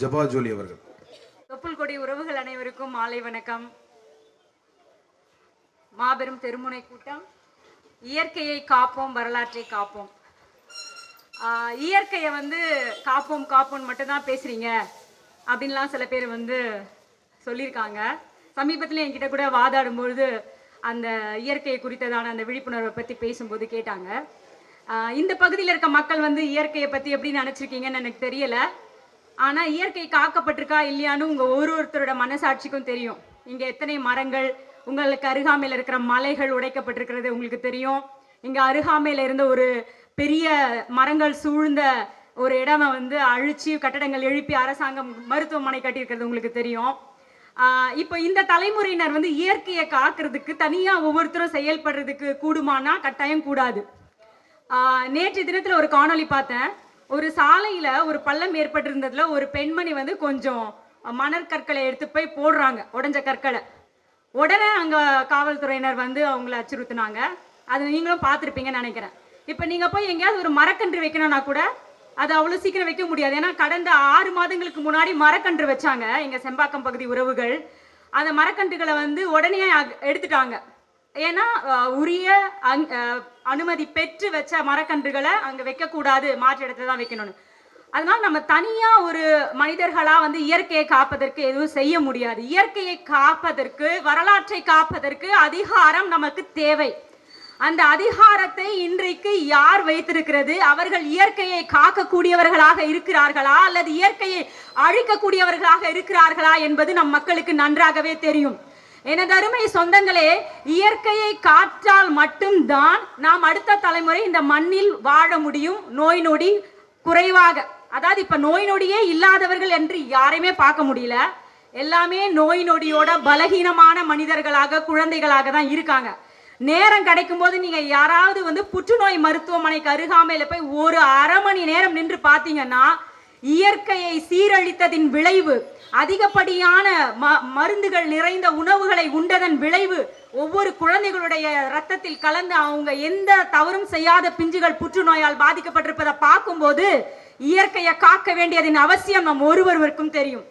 ஜபா ஜோலி அவர்கள். தொப்புள் கொடி உறவுகள் அனைவருக்கும் மாலை வணக்கம். மாபெரும் தெருமுனை கூட்டம். இயற்கையை காப்போம் வரலாற்றை காப்போம். ஆஹ் இயற்கையை வந்து காப்போம் காப்போம் மட்டும்தான் பேசுறீங்க அப்படின்லாம் சில பேர் வந்து சொல்லியிருக்காங்க. சமீபத்தில் என்கிட்ட கூட வாதாடும்பொழுது அந்த இயற்கையை குறித்ததான அந்த விழிப்புணர்வை பற்றி பேசும்போது கேட்டாங்க. இந்த பகுதியில் இருக்க மக்கள் வந்து இயற்கையை பற்றி எப்படி நினச்சிருக்கீங்கன்னு எனக்கு தெரியலை. ஆனால் இயற்கை காக்கப்பட்டிருக்கா இல்லையான்னு உங்கள் ஒரு ஒருத்தரோட மனசாட்சிக்கும் தெரியும். இங்கே எத்தனை மரங்கள் உங்களுக்கு அருகாமையில் இருக்கிற மலைகள் உடைக்கப்பட்டிருக்கிறது உங்களுக்கு தெரியும். இங்கே அருகாமையில் இருந்த ஒரு பெரிய மரங்கள் சூழ்ந்த ஒரு இடமை வந்து அழிச்சு கட்டடங்கள் எழுப்பி அரசாங்கம் மருத்துவமனை கட்டியிருக்கிறது உங்களுக்கு தெரியும். இப்போ இந்த தலைமுறையினர் வந்து இயற்கையை காக்கிறதுக்கு தனியாக ஒவ்வொருத்தரும் செயல்படுறதுக்கு கூடுமானா கட்டாயம் கூடாது. நேற்று தினத்தில் ஒரு காணொளி பார்த்தேன். ஒரு சாலையில ஒரு பள்ளம் ஏற்பட்டிருந்ததுல ஒரு பெண்மணி வந்து கொஞ்சம் மணற்கற்களை எடுத்து போய் போடுறாங்க உடஞ்ச கற்களை. உடனே அங்க காவல்துறையினர் வந்து அவங்கள அச்சுறுத்துனாங்க. அது நீங்களும் பார்த்துருப்பீங்கன்னு நினைக்கிறேன். இப்போ நீங்கள் போய் எங்கேயாவது ஒரு மரக்கன்று வைக்கணும்னா கூட அது அவ்வளோ சீக்கிரம் வைக்க முடியாது. ஏன்னா கடந்த ஆறு மாதங்களுக்கு முன்னாடி மரக்கன்று வச்சாங்க எங்கள் செம்பாக்கம் பகுதி உறவுகள். அந்த மரக்கன்றுகளை வந்து உடனே எடுத்துட்டாங்க. ஏன்னா உரிய அங்- அனுமதி பெற்று வச்ச மரக்கன்றுகளை அங்கே வைக்கக்கூடாது. மாற்று இடத்துல தான் வைக்கணும்னு. அதனால் நம்ம தனியாக ஒரு மனிதர்களாக வந்து இயற்கையை காப்பதற்கு எதுவும் செய்ய முடியாது. இயற்கையை காப்பதற்கு வரலாற்றை காப்பதற்கு அதிகாரம் நமக்கு தேவை. அந்த அதிகாரத்தை இன்றைக்கு யார் வைத்திருக்கிறது? அவர்கள் இயற்கையை காக்கக்கூடியவர்களாக இருக்கிறார்களா? அல்லது இயற்கையை அழிக்கக்கூடியவர்களாக இருக்கிறார்களா என்பது நம் மக்களுக்கு நன்றாகவே தெரியும். எனது அருமை சொந்தங்களே இயற்கையை காற்றால் மட்டும்தான் நாம் அடுத்த தலைமுறை இந்த மண்ணில் வாழ முடியும். நோய் நொடி குறைவாக அதாவது இப்ப நோய் நொடியே இல்லாதவர்கள் என்று யாரையுமே பார்க்க முடியல. எல்லாமே நோய் நொடியோட பலகீனமான மனிதர்களாக குழந்தைகளாக தான் இருக்காங்க. நேரம் கிடைக்கும் போது நீங்க யாராவது வந்து புற்றுநோய் மருத்துவமனைக்கு அருகாமையில போய் ஒரு அரை மணி நேரம் நின்று பார்த்தீங்கன்னா இயற்கையை சீரழித்ததின் விளைவு அதிகப்படியான ம- மருந்துகள் நிறைந்த உணவுகளை உண்டதன் விளைவு ஒவ்வொரு குழந்தைகளுடைய ரத்தத்தில் கலந்து அவங்க எந்த தவறும் செய்யாத பிஞ்சுகள் புற்றுநோயால் பாதிக்கப்பட்டிருப்பதை பார்க்கும்போது இயற்கையை காக்க வேண்டியதின் அவசியம் நம் ஒருவருவருக்கும் தெரியும்.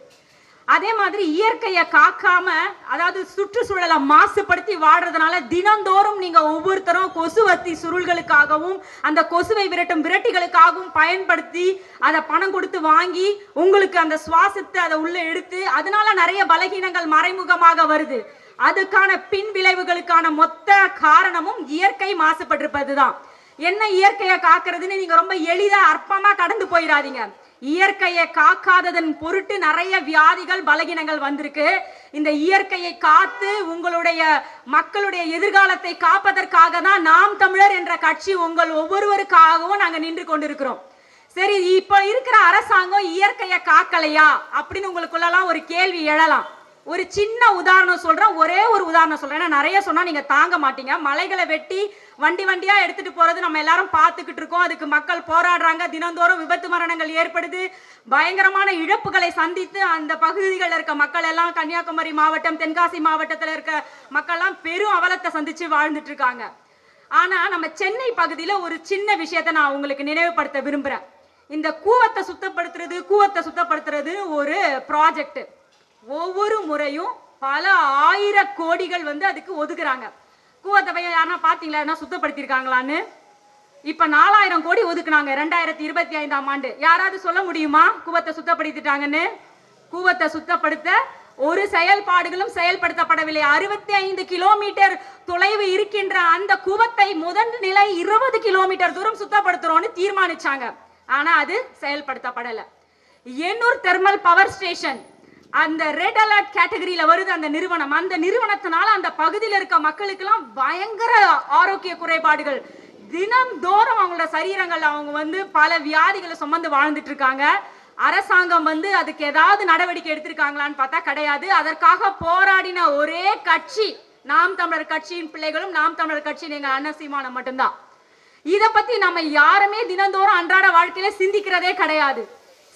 அதே மாதிரி இயற்கையை காக்காம அதாவது சுற்றுச்சூழலை மாசுபடுத்தி வாடுறதுனால தினந்தோறும் நீங்க ஒவ்வொருத்தரும் கொசுவத்தி சுருள்களுக்காகவும் அந்த கொசுவை விரட்டும் விரட்டிகளுக்காகவும் பயன்படுத்தி அதை பணம் கொடுத்து வாங்கி உங்களுக்கு அந்த சுவாசத்தை அதை உள்ள எடுத்து அதனால நிறைய பலகீனங்கள் மறைமுகமாக வருது. அதுக்கான பின் விளைவுகளுக்கான மொத்த காரணமும் இயற்கை மாசுபட்டிருப்பதுதான். என்ன இயற்கையை காக்கிறதுன்னு நீங்க ரொம்ப எளிதா அற்பமா கடந்து போயிடாதீங்க. இயற்கையை காக்காததன் பொருட்டு நிறைய வியாதிகள் பலகீனங்கள் வந்திருக்கு. இந்த இயற்கையை காத்து உங்களுடைய மக்களுடைய எதிர்காலத்தை காப்பதற்காக தான் நாம் தமிழர் என்ற கட்சி உங்கள் ஒவ்வொருவருக்காகவும் நாங்கள் நின்று கொண்டிருக்கிறோம். சரி இப்ப இருக்கிற அரசாங்கம் இயற்கையை காக்கலையா? அப்படின்னு உங்களுக்குள்ளலாம் ஒரு கேள்வி எழலாம். ஒரு சின்ன உதாரணம் சொல்றேன் ஒரே ஒரு உதாரணம் சொல்றேன். ஏன்னா நிறைய சொன்னா நீங்க தாங்க மாட்டீங்க. மலைகளை வெட்டி வண்டி வண்டியாக எடுத்துகிட்டு போகிறது நம்ம எல்லாரும் பார்த்துக்கிட்டு இருக்கோம். அதுக்கு மக்கள் போராடுறாங்க. தினந்தோறும் விபத்து மரணங்கள் ஏற்படுது. பயங்கரமான இழப்புகளை சந்தித்து அந்த பகுதிகளில் இருக்க மக்கள் எல்லாம் கன்னியாகுமரி மாவட்டம் தென்காசி மாவட்டத்தில் இருக்க மக்கள்லாம் பெரும் அவலத்தை சந்தித்து வாழ்ந்துட்டு இருக்காங்க. ஆனால் நம்ம சென்னை பகுதியில் ஒரு சின்ன விஷயத்தை நான் உங்களுக்கு நினைவுபடுத்த விரும்புகிறேன் இந்த கூவத்தை சுத்தப்படுத்துறது கூவத்தை சுத்தப்படுத்துறது ஒரு ப்ராஜெக்ட் ஒவ்வொரு முறையும் பல ஆயிர கோடிகள் வந்து அதுக்கு ஒதுக்குறாங்க. கூவத்தை போய் யாருன்னா பாத்தீங்களா என்ன சுத்தப்படுத்தியிருக்காங்களான்னு? இப்ப நாலாயிரம் கோடி ஒதுக்குனாங்க ரெண்டாயிரத்தி இருபத்தி ஐந்தாம் ஆண்டு. யாராவது சொல்ல முடியுமா? கூவத்தை சுத்தப்படுத்திட்டாங்கன்னு? கூவத்தை சுத்தப்படுத்த ஒரு செயல்பாடுகளும் செயல்படுத்தப்படவில்லை. அறுபத்தி ஐந்து கிலோமீட்டர் தொலைவு இருக்கின்ற அந்த கூவத்தை முதல் நிலை இருபது கிலோமீட்டர் தூரம் சுத்தப்படுத்துறோம்னு தீர்மானிச்சாங்க. ஆனா அது செயல்படுத்தப்படல. Ennore thermal power station. அந்த ரெட் அலர்ட் கேட்டகரியில வருது அந்த நிறுவனம். அந்த நிறுவனத்தினால அந்த பகுதியில் இருக்க மக்களுக்கெல்லாம் பயங்கர ஆரோக்கிய குறைபாடுகள். தினம்தோறும் அவங்களோட சரீரங்கள் அவங்க வந்து பல வியாதிகளை சுமந்து வாழ்ந்துட்டு இருக்காங்க. அரசாங்கம் வந்து அதுக்கு ஏதாவது நடவடிக்கை எடுத்திருக்காங்களான்னு பார்த்தா கிடையாது. அதற்காக போராடின ஒரே கட்சி நாம் தமிழர் கட்சியின் பிள்ளைகளும் நாம் தமிழர் கட்சியின் எங்க அண்ணன் சீமானம் மட்டும்தான். இதை பத்தி நம்ம யாருமே தினந்தோறும் அன்றாட வாழ்க்கையில சிந்திக்கிறதே கிடையாது.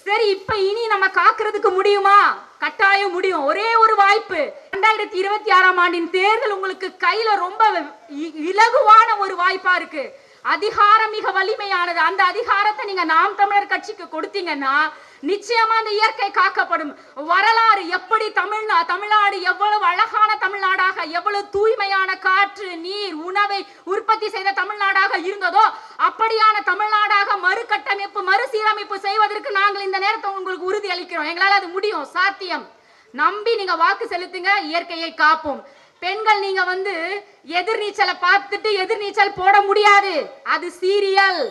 சரி இப்ப இனி நம்ம காக்கிறதுக்கு முடியுமா? கட்டாயம் முடியும். ஒரே ஒரு வாய்ப்பு. ரெண்டாயிரத்தி இருபத்தி ஆறாம் ஆண்டின் தேர்தல் உங்களுக்கு கையில ரொம்ப இ- இலகுவான ஒரு வாய்ப்பா இருக்கு. அதிகாரம் மிக வலிமையானது. அந்த அதிகாரத்தை நீங்க நாம் தமிழர் கட்சிக்கு கொடுத்தீங்கன்னா நிச்சயமா அந்த இயற்கை காக்கப்படும். வரலாறு எப்படி தமிழ்நா தமிழ்நாடு எவ்வளவு அழகான தமிழ்நாடாக எவ்வளவு தூய்மையான காற்று நீர் உணவை உற்பத்தி செய்த தமிழ்நாடாக இருந்ததோ அப்படியான தமிழ்நாடாக மறுகட்டமைப்பு மறுசீரமைப்பு செய்வதற்கு நாங்கள் இந்த நேரத்தை உங்களுக்கு உறுதி அளிக்கிறோம். எங்களால் அது முடியும் சாத்தியம். நம்பி நீங்க வாக்கு செலுத்துங்க இயற்கையை காப்போம். பெண்கள் நீங்க வந்து எதிர்நீச்சலை பார்த்துட்டு எதிர்நீச்சல் போட முடியாது. அது சீரியல்.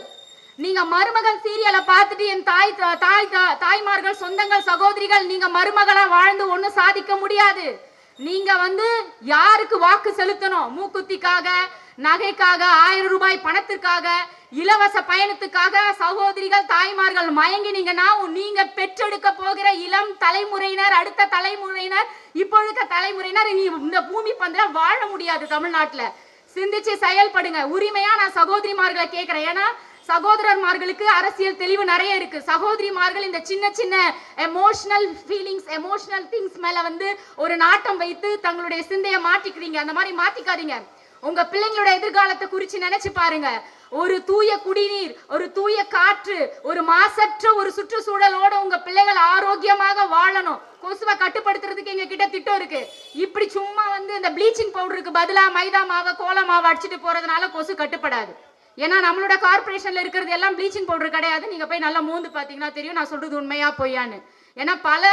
நீங்க மருமகள் சீரியலை பார்த்துட்டு என் தாய் தாய் தா- தாய்மார்கள் சொந்தங்கள் சகோதரிகள் நீங்க மருமகளா வாழ்ந்து ஒன்றும் சாதிக்க முடியாது. நீங்க வந்து யாருக்கு வாக்கு செலுத்தணும்? மூக்குத்திக்காக நகைக்காக ஆயிரம் ரூபாய் பணத்திற்காக இலவச பயணத்துக்காக சகோதரிகள் தாய்மார்கள் மயங்கினீங்கன்னா நீங்க பெற்றெடுக்க போகிற இளம் தலைமுறையினர் அடுத்த தலைமுறையினர் இப்போ இருக்க தலைமுறையினர் இந்த பூமி பந்தில வாழ முடியாது தமிழ்நாட்டுல. சிந்திச்சு செயல்படுங்க. உரிமையா நான் சகோதரிமார்களை கேட்கிறேன். ஏன்னா சகோதரர்மார்களுக்கு அரசியல் தெளிவு நிறைய இருக்கு. சகோதரிமார்கள் இந்த சின்ன சின்ன எமோஷனல் ஃபீலிங்ஸ் எமோஷனல் திங்ஸ் மேல வந்து ஒரு நாட்டம் வைத்து தங்களுடைய சிந்தையை மாட்டிக்கிறீங்க. அந்த மாதிரி மாட்டிக்காதீங்க உங்க பிள்ளைங்களோட எதிர்காலத்தை குறிச்சு நினைச்சு பாருங்க. ஒரு தூய குடிநீர் ஒரு தூய காற்று ஒரு மாசற்ற ஒரு சுற்றுச்சூழலோட உங்க பிள்ளைகள் ஆரோக்கியமாக வாழணும். கொசுவை கட்டுப்படுத்துறதுக்கு எங்க கிட்ட திட்டம் இருக்கு. இப்படி சும்மா வந்து இந்த ப்ளீச்சிங் பவுடருக்கு பதிலா மைதா மாவை கோல மாவை அடிச்சுட்டு போறதுனால கொசு கட்டுப்படாது. ஏன்னா நம்மளோட கார்பரேஷன்ல இருக்கிறது எல்லாம் ப்ளீச்சிங் பவுடர் கிடையாது. நீங்க போய் நல்லா மோந்து பாத்தீங்கன்னா தெரியும். நான் சொல்றது உண்மையா பொய்யான்னு. ஏன்னா பல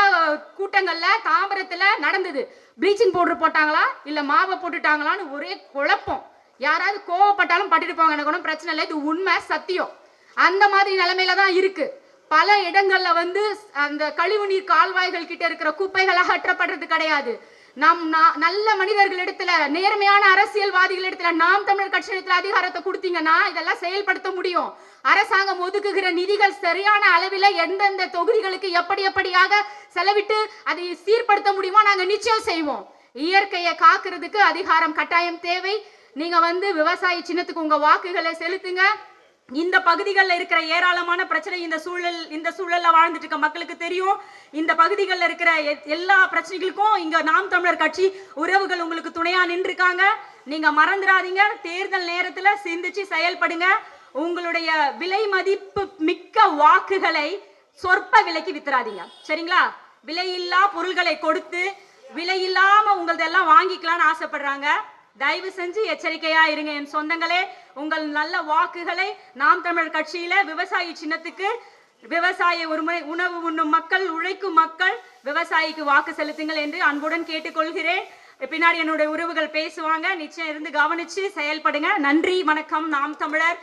கூட்டங்கள்ல தாம்பரத்துல நடந்தது. ப்ளீச்சிங் பவுடர் போட்டாங்களா? இல்ல மாவை போட்டுட்டாங்களான்னு ஒரே குழப்பம். யாராவது கோவப்பட்டாலும் பட்டுட்டு போங்க எனக்கு ஒன்றும் பிரச்சனை இல்லை. இது உண்மை சத்தியம். அந்த மாதிரி நிலைமையில தான் இருக்கு. பல இடங்கள்ல வந்து அந்த கழிவுநீர் கால்வாய்கள் கிட்ட இருக்கிற குப்பைகள் அகற்றப்படுறது கிடையாது. நம் நா- நல்ல மனிதர்களிடத்துல நேர்மையான அரசியல்வாதிகள் இடத்துல நாம் தமிழர் கட்சி இடத்துல அதிகாரத்தை கொடுத்தீங்கன்னா இதெல்லாம் செயல்படுத்த முடியும். அரசாங்கம் ஒதுக்குகிற நிதிகள் சரியான அளவில் எந்தெந்த தொகுதிகளுக்கு எப்படி எப்படியாக செலவிட்டு அதை சீர்படுத்த முடியுமோ நாங்க நிச்சயம் செய்வோம். இயற்கையை காக்கிறதுக்கு அதிகாரம் கட்டாயம் தேவை. நீங்க வந்து விவசாய சின்னத்துக்கு உங்க வாக்குகளை செலுத்துங்க. இந்த பகுதிகளில் இருக்கிற ஏராளமான பிரச்சனை இந்த சூழல் இந்த சூழல்ல வாழ்ந்துட்டு இருக்க மக்களுக்கு தெரியும். இந்த பகுதிகளில் இருக்கிற எல்லா பிரச்சனைகளுக்கும் இங்க நாம் தமிழர் கட்சி உறவுகள் உங்களுக்கு துணையா நின்றுருக்காங்க. நீங்க மறந்துடாதீங்க. தேர்தல் நேரத்துல சிந்திச்சு செயல்படுங்க. உங்களுடைய விலை மதிப்பு மிக்க வாக்குகளை சொற்ப விலைக்கு வித்துறாதீங்க. சரிங்களா? விலையில்லா பொருள்களை கொடுத்து விலையில்லாம உங்களதெல்லாம் வாங்கிக்கலாம்னு ஆசைப்படுறாங்க. தயவு செஞ்சு எச்சரிக்கையா இருங்க. என் சொந்தங்களே உங்கள் நல்ல வாக்குகளை நாம் தமிழர் கட்சியில விவசாயி சின்னத்துக்கு விவசாய ஒருமுறை உணவு உண்ணும் மக்கள் உழைக்கும் மக்கள் விவசாயிக்கு வாக்கு செலுத்துங்கள் என்று அன்புடன் கேட்டுக்கொள்கிறேன். பின்னாடி என்னுடைய உறவுகள் பேசுவாங்க. நிச்சயம் இருந்து கவனிச்சு செயல்படுங்க. நன்றி வணக்கம். நாம் தமிழர்.